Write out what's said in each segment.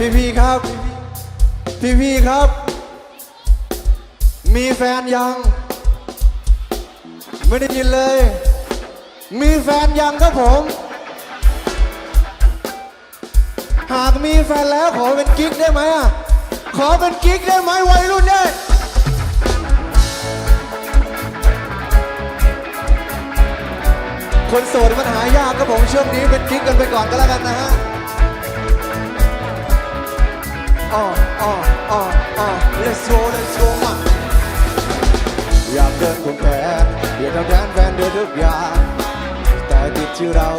พี่พี่ครับ พี่พี่ครับ มีแฟนยัง ไม่ได้ยินเลย มีแฟนยังครับผม หากมีแฟนแล้วขอเป็นกิ๊กได้ไหมอะ ขอเป็นกิ๊กได้ไหมวัยรุ่นเนี่ยคนโสดมันหายากครับผมช่วงนี้เป็นกิ๊กกันไปก่อนก็แล้วกันนะฮะ อ๋ออ๋ออ๋ออ๋อ let's go let's go มาอยากเดินควงแขนเดี๋ยวทำแทนแฟนเดือทุกอย่าง แต่ติดที่เรา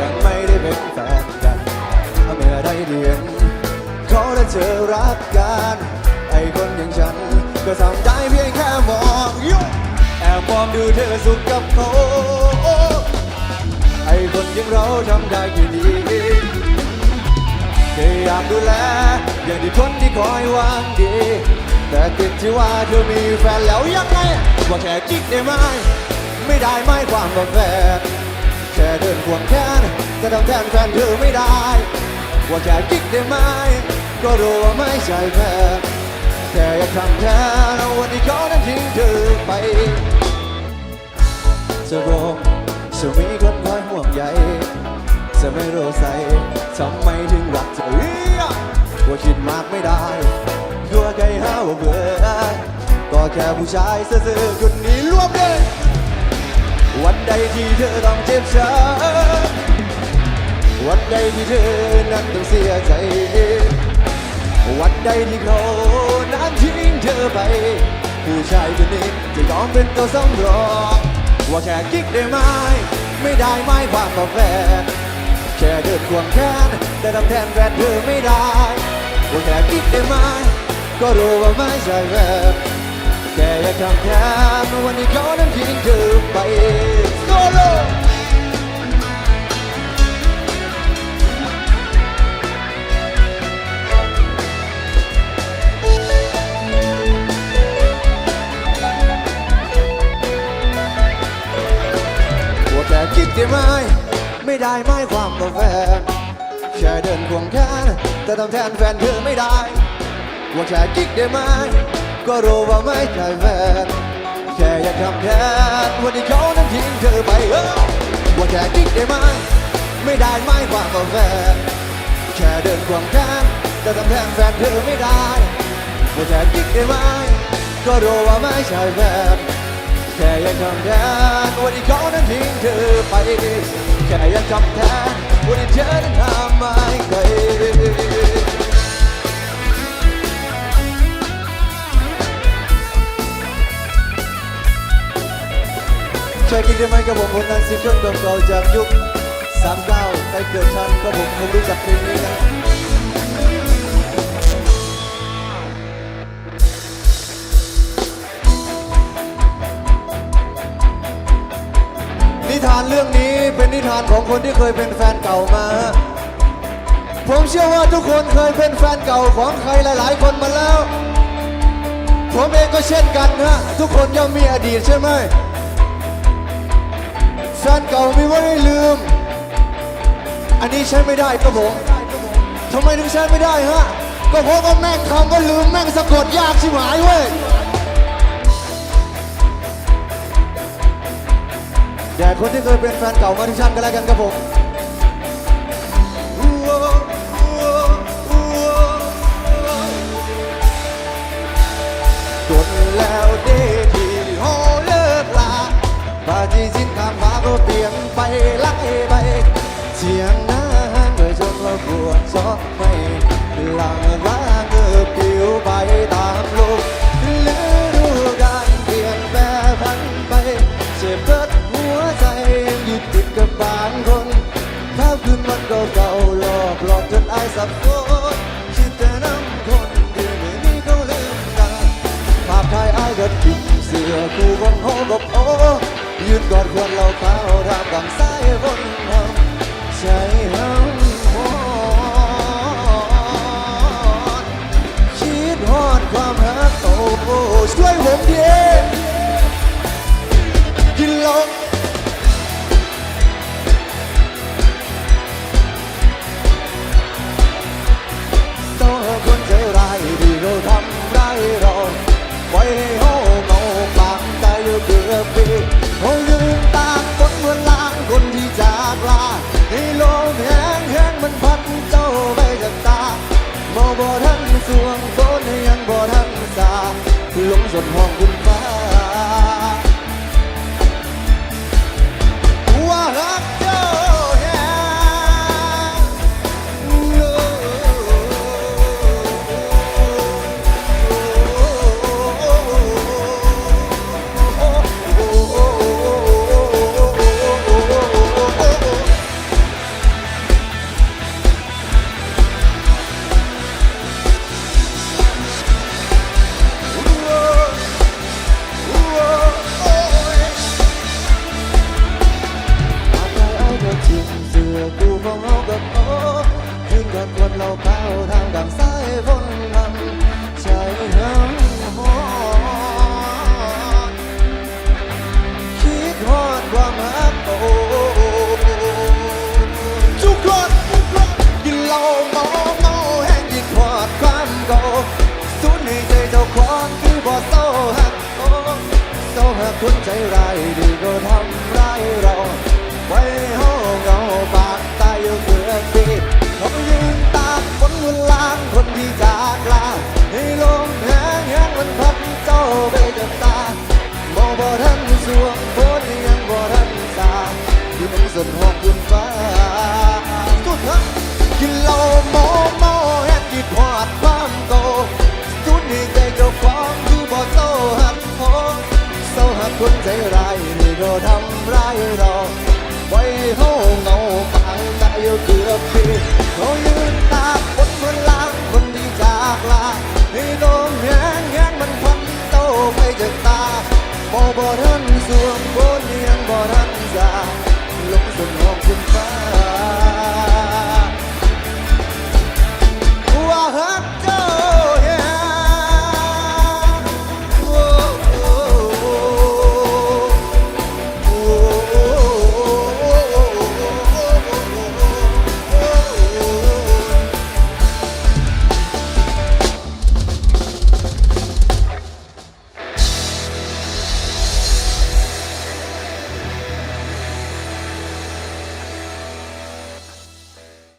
ยังไม่ได้เป็นแฟนกันเมื่อได้เรียนเขาได้เจอรักกันไอ้คนอย่างฉัน ก็ทำได้เพียงแค่มองยุแอบมองดูเธอสุขกับเขาไอ้คนอย่างเราทำได้แค่ดีแค่อยากดูแล อย่างที่คนที่คอยวางดี แต่ติดที่ว่าเธอมีแฟนแล้วยังไงว่าแค่กิ๊กได้ไหมไม่ได้ไม่ความว่าแฟนแค่เดินควงแขนจะทำแทนแฟนเธอไม่ได้ ว่าแค่กิ๊กได้ไหมก็รู้ว่าไม่ใช่แฟนแค่อยากทำแทนวันที่เขานั้นทิ้งเธอไปจะรอจะมีคนคอยห่วงใย จะไม่รู้ใส่ทำไมถึงรักเธอเอี๊ยะว่าคิดมากไม่ได้กลัวใครหาว่าเบื่อก็แค่ผู้ชายเซื่อๆคนนี้รวมเลยวันใดที่เธอต้องเจ็บช้ำวันใดที่เธอนั้นต้องเสียใจ วันใดที่เขานั้นทิ้งเธอไปผู้ชายคนนี้จะยอมเป็นตัวสำรองว่าแค่กิ๊กได้ไหมไม่ได้ไม่ความกับแฟ แค่เดินควงแขนแต่ทำแทนแฟนเธอไม่ได้ว่าแค่กิ๊กได้ไหมก็รู้ว่าไม่ใช่แฟนแค่อยากทำแทนวันนี้เขานั้นทิ้งเธอไปโซโลว่าแค่คิดได้ไหม ไม่ได้ไม่ความกับแฟนแค่เดินควงแขนแต่ทำแทนแฟนเธอไม่ได้ว่าแค่คิดได้ไหมก็รู้ว่าไม่ใช่แฟนแค่อยากทำแทนวันที่เขานั้นทิ้งเธอไปเออว่าแค่คิดได้ไหมไม่ได้ไม่ความกับแฟนแค่เดินควงแขนแต่ทำแทนแฟนเธอไม่ได้ว่าแค่คิดได้ไหมก็รู้ว่าไม่ใช่แฟนแค่อยากทำแทนวันที่เขานั้นทิ้งเธอไป แค่อยากทำแทนวันที่เธอนั้นทำไม่เคยช่วยกินได้ไหมกับผมผลงานซิงเกิลเก่าๆจากยุค39ใครเกิดทันก็ผมคงรู้จักเพลงนี้นะนิทานเรื่องนี้ เป็นนิทานของคนที่เคยเป็นแฟนเก่ามา ผมเชื่อว่าทุกคนเคยเป็นแฟนเก่าของใครหลาย ๆ คนมาแล้ว ผมเองก็เช่นกันฮะทุกคนย่อมมีอดีตใช่ไหมแฟนเก่ามีไว้ให้ลืม อันนี้ใช้ไม่ได้ครับผมทำไมถึงใช้ไม่ได้ฮะก็เพราะว่าแม่งคำว่าลืมแม่งสะกดยากชิบหายเว้ย คนที่เคยเป็นแฟนเก่ามาทุกท่านกันแล้วกันครับผม เสื้อคู่ของโฮกับโอยืนกอดควรเราเขาทำกำสายบนเฮาใจเฮาคิดฮอดความหักโตช่วยผมเดียกินลง ลงสดห้องคุณ ก่สูญในใจเจ้าของคือบ่เศร้าหักโอ้เศร้าหักคนใจร้ายดีก็ทำ